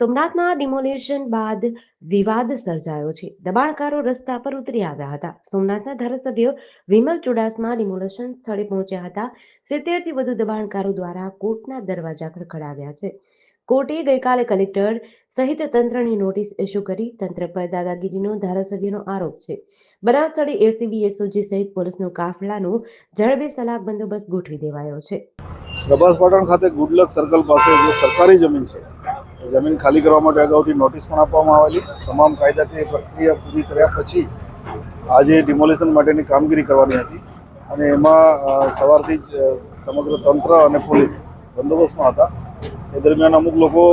સોમનાથમાં ડિમોલિશન બાદ વિવાદ સર્જાયો છે. દબાણકારો રસ્તા પર ઉતરી આવ્યા હતા. સોમનાથના ધારાસભ્ય વિમલ ચુડાસમા ડિમોલેશન સ્થળે પહોંચ્યા હતા. સિત્તેરથી વધુ દબાણકારો દ્વારા કોર્ટના દરવાજા ખડખડાવ્યા છે. કોર્ટે ગઈકાલે કલેક્ટર સહિત તંત્રની નોટિસ ઇસ્યુ કરી તંત્ર પર દાદાગીરીનો ધારાસભ્યનો આરોપ છે. બનાવ સ્થળે એસીબી એસઓજી સહિત પોલીસનો કાફલાનો જડબે સલાહ બંદોબસ્ત ગોઠવી દેવાયો છે. પ્રભાસ પાટણ ખાતે ગુડલક સર્કલ પાસે જે સરકારી જમીન છે જમીન ખાલી કરવા માટે અગાઉથી નોટિસ પણ આપવામાં આવેલી. તમામ કાયદાકીય પ્રક્રિયા પૂરી કર્યા પછી આજે ડિમોલિશન માટેની કામગીરી કરવાની હતી. અને એમાં સવારથી જ સમગ્ર તંત્ર અને પોલીસ બંદોબસ્તમાં હતા. એ દરમિયાન અમુક લોકો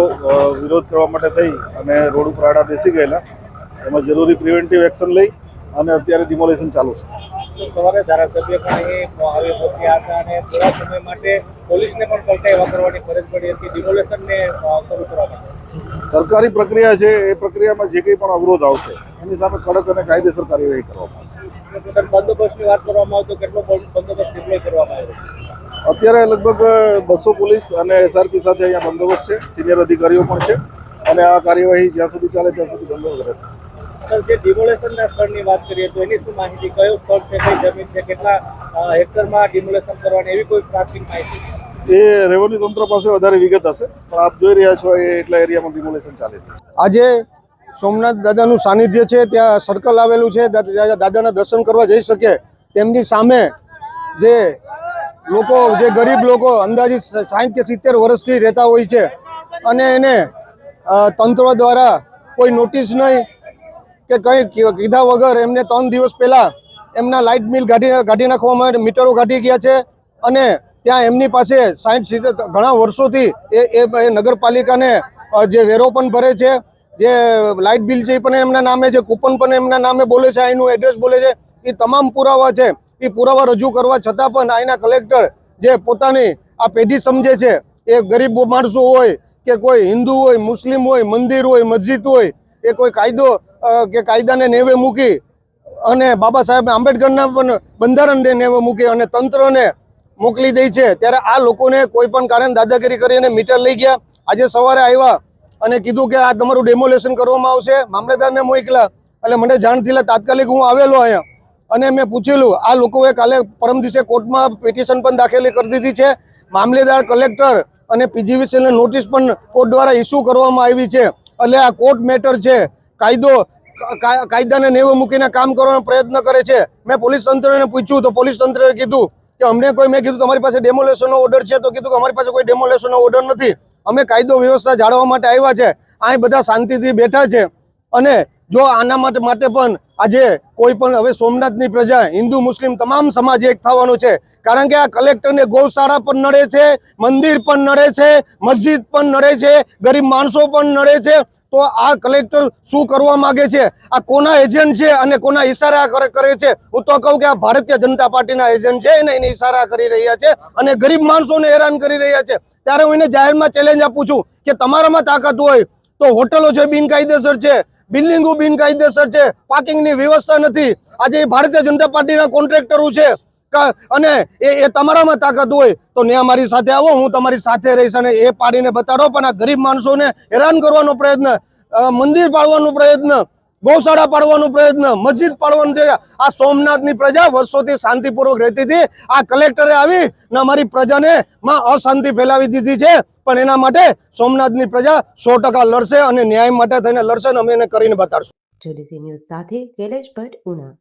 વિરોધ કરવા માટે થઈ અને રોડ ઉપર આડા બેસી ગયેલા. એમાં જરૂરી પ્રિવેન્ટિવ એક્શન લઈ અને અત્યારે ડિમોલિશન ચાલુ છે. સવારે ધારાસભ્ય પણ અહીં આવી પહોંચ્યા હતા અને થોડા સમય માટે પોલીસને પણ પલટાઈ વાપરવાની ફરજ પડી હતી. ડિમોલેશનને શરૂ કરવા માટે. સરકારી પ્રક્રિયા છે એ પ્રક્રિયામાં જે કંઈ પણ અવરોધ આવશે એની સામે કડક અને કાયદેસર કાર્યવાહી કરવામાં આવશે. બંદોબસ્તની વાત કરવામાં આવે તો કેટલો બંદોબસ્ત ડિપ્લોય કરવામાં આવ્યો અત્યારે લગભગ બસો પોલીસ અને એસઆરપી સાથે અહીંયા બંદોબસ્ત છે. સિનિયર અધિકારીઓ પણ છે. અને આ કાર્યવાહી જ્યાં સુધી ચાલે ત્યાં સુધી બંધ રહેશે. સર જે ડિમોલેશનના સ્થળની વાત કરીએ તો એની શું માહિતી કયો સ્થળ છે કઈ જમીન છે કેટલા હેક્ટરમાં ડિમોલેશન કરવાની એવી કોઈ પ્રાથમિક માહિતી? એ રેવન્યુ તંત્ર પાસે વધારે વિગત હશે પણ આપ જોઈ રહ્યા છો એ એટલા એરિયામાં ડિમોલેશન ચાલે છે. આજે સોમનાથ દાદાનું સાનિધ્ય છે ત્યાં સર્કલ આવેલું છે દાદાના દર્શન કરવા જઈ શકે તેમની સામે જે લોકો જે ગરીબ લોકો અંદાજિત સાઠ કે સિત્તેર વર્ષથી રહેતા હોય છે અને એને તંત્ર દ્વારા કોઈ નોટિસ નહીં કે કંઈ કીધા વગર એમને ત્રણ દિવસ પહેલાં એમના લાઇટ બિલ કાઢી કાઢી નાખવામાં માટે મીટરો કાઢી ગયા છે અને ત્યાં એમની પાસે સાઠ સિત્તેર ઘણા વર્ષોથી એ એ નગરપાલિકાને જે વેરો પણ ભરે છે, જે લાઇટ બિલ છે એ પણ એમના નામે છે કૂપન પણ એમના નામે બોલે છે અહીંનું એડ્રેસ બોલે છે એ તમામ પુરાવા છે એ પુરાવા રજૂ કરવા છતાં પણ અહીંના કલેક્ટર જે પોતાની આ પેઢી સમજે છે, એ ગરીબ માણસો હોય કે કોઈ હિન્દુ હોય, મુસ્લિમ હોય, મંદિર હોય, મસ્જિદ હોય, એ કોઈ કાયદો કે કાયદાને નેવે મૂકી અને બાબા સાહેબ આંબેડકરના પણ બંધારણને નેવે મૂકી અને તંત્રને મોકલી દે છે, ત્યારે આ લોકોને કોઈ પણ કારણે દાદાગીરી કરીને મીટર લઈ ગયા. આજે સવારે આવ્યા અને કીધું કે આ તમારું ડેમોલેશન કરવામાં આવશે. મામલેદારને મોકલા એટલે મને જાણ થયેલા તાત્કાલિક હું આવેલો અહીંયા. અને મેં પૂછેલું, આ લોકોએ કાલે પરમ દિવસે કોર્ટમાં પિટિશન પણ દાખલી કરી દીધી છે. મામલેદાર કલેક્ટર અને પીજીવીસીને નોટિસ પણ કોર્ટ દ્વારા ઇસ્યુ કરવામાં આવી છે. એટલે આ કોર્ટ મેટર છે. કાયદો કાયદાને નેવે મૂકીને કામ કરવાનો પ્રયત્ન કરે છે. મેં પોલીસ તંત્રને પૂછ્યું, તો પોલીસ તંત્રએ કીધું કે અમને કોઈ, મેં કીધું, તમારી પાસે ડેમોલેશનનો ઓર્ડર છે. તો કીધું કે, અમારી પાસે કોઈ ડેમોલેશનનો ઓર્ડર નથી. અમે કાયદો વ્યવસ્થા જાળવવા માટે આવ્યા છે. અહીં બધા શાંતિથી બેઠા છે. અને જો આના માટે પણ આજે કોઈ પણ, હવે સોમનાથની પ્રજા, હિન્દુ, મુસ્લિમ તમામ સમાજ એક થવાનું છે. કારણ કે આ કલેક્ટરને ગૌશાળા પણ નડે છે, મંદિર પણ નડે છે, મસ્જિદ પણ નડે છે, ગરીબ માણસો પણ નડે છે. તો આ કલેક્ટર શું કરવા માંગે છે? આ કોના એજન્ટ છે અને કોના ઇશારા કરે છે? હું તો કહું કે આ ભારતીય જનતા પાર્ટીના એજન્ટ છે, એને એને ઈશારા કરી રહ્યા છે અને ગરીબ માણસોને હેરાન કરી રહ્યા છે. ત્યારે હું એને જાહેરમાં ચેલેન્જ આપું છું કે તમારામાં તાકાત હોય તો હોટલો છે, બિનકાયદેસર છે. બિલ્ડિંગો બિનકાયદેસર છે. પાર્કિંગની વ્યવસ્થા નથી. આજે ભારતીય જનતા પાર્ટીના કોન્ટ્રાક્ટરો છે. અને એ એ તમારામાં તાકાત હોય તો ને અમારી સાથે આવો, હું તમારી સાથે રહીશ અને એ પાડીને બતાડો. પણ આ ગરીબ માણસોને હેરાન કરવાનો પ્રયત્ન મંદિર પાડવાનો પ્રયત્ન ગૌશાળા પાડવાનો પ્રયત્ન, મસ્જિદ પાડવાનો આ સોમનાથની પ્રજા વર્ષોથી શાંતિપૂર્વક રહેતી હતી. આ કલેક્ટરે આવી ને અમારી પ્રજાને માં અશાંતિ ફેલાવી દીધી છે. પણ એના માટે સોમનાથની પ્રજા સો લડશે અને ન્યાય માટે થઈને લડશે અને અમે એને કરીને બતાડશું. ન્યૂઝ સાથે કેલેશ ભટ્ટ, ઉના.